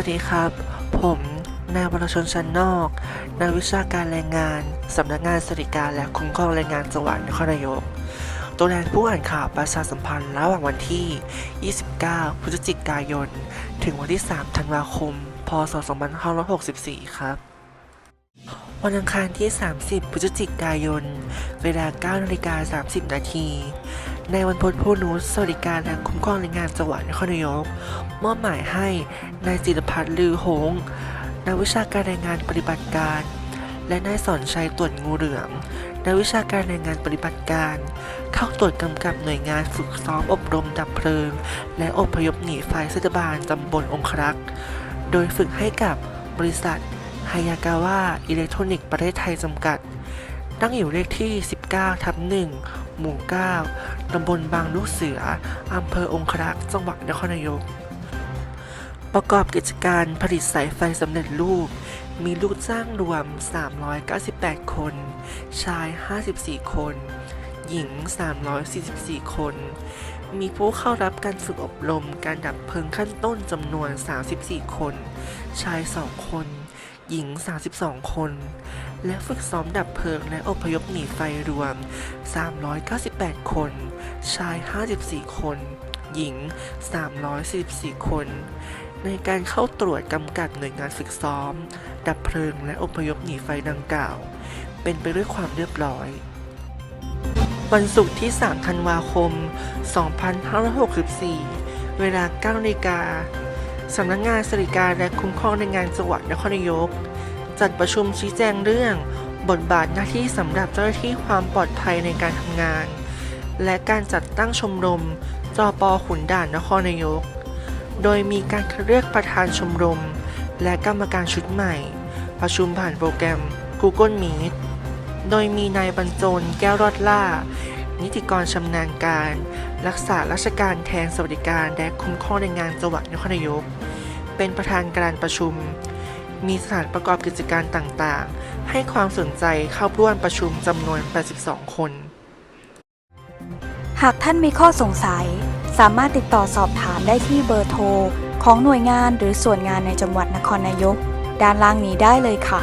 วัสดีครับ ผมนายวรชนชั้นนอก นักวิชาการแรงงาน สำนักงานสวัสดิการและคุ้มครองแรงงานจังหวัดนครนายก ตัวแทนผู้อ่านข่าวประชาสัมพันธ์ระหว่างวันที่ 29 พฤศจิกายน ถึงวันที่ 3 ธันวาคม พศ 2564 ครับ วันอังคารที่ 30 พฤศจิกายน เวลา9นาฬิกา30 นาที ในวันพุธผู้นุชสวัสดิการและคุ้มครองแรงงานจังหวัดนครนายกมอบหมายให้นายจิรพัฒน์ลือหงนักวิชาการแรงงานปฏิบัติการ และนายสอนชัยตรวจงูเหลือมนักวิชาการแรงงานปฏิบัติการ เข้าตรวจกำกับหน่วยงานฝึกซ้อมอบรมดับเพลิง และอพยพหนีไฟเทศบาลตำบลองครักษ์โดยฝึกให้กับบริษัทฮายากาวะอิเล็กทรอนิกส์ประเทศไทยจำกัด ตั้งอยู่เลขที่ 19 ทับ 1 หมู่ 9 ตำบลบางลูกเสือ อำเภอองครักษ์ จังหวัดนครนายก ประกอบกิจการผลิตสายไฟสำเร็จรูป มีลูกจ้างรวม 398 คน ชาย 54 คน หญิง 344 คน มีผู้เข้ารับการฝึกอบรมการดับเพลิงขั้นต้นจำนวน 34 คน ชาย 2 คน หญิง 32 คน และฝึกซ้อมดับเพลิงและอพยพหนีไฟรวม 398 คน ชาย 54 คน หญิง 344 คน ในการเข้าตรวจกำกับหน่วยงานฝึกซ้อม ดับเพลิงและอพยพหนีไฟดังกล่าว เป็นไปด้วยความเรียบร้อยวันศุกร์ที่ 3 ธันวาคม 2564 เวลา9นาฬิกา สำนักงงานสวัสดิการและคุ้มครองแรงานจังหวัดนครนายก จัดประชุมชี้แจงเรื่อง บทบาทหน้าที่สำหรับเจ้าหน้าที่ความปลอดภัยในการทำงาน และการจัดตั้งชมรมจอปอขุนด่านนครนายก โดยมีการคัดเลือกประธานชมรม และกรรมการชุดใหม่ ประชุมผ่านโปรแกรม Google Meet โดยมีนายบรรจงแก้วรอดล่า นิติกรชำนาญการ รักษาราชการแทนสวัสดิการและคุ้มครองแรงงานจังหวัดนครนายก เป็นประธานการประชุม มีสถานประกอบกิจการต่างๆ ให้ความสนใจเข้าร่วมประชุมจำนวน 82 คน หากท่านมีข้อสงสัย สามารถติดต่อสอบถามได้ที่เบอร์โทร ของหน่วยงานหรือส่วนงานในจังหวัดนครนายก ด้านล่างนี้ได้เลยค่ะ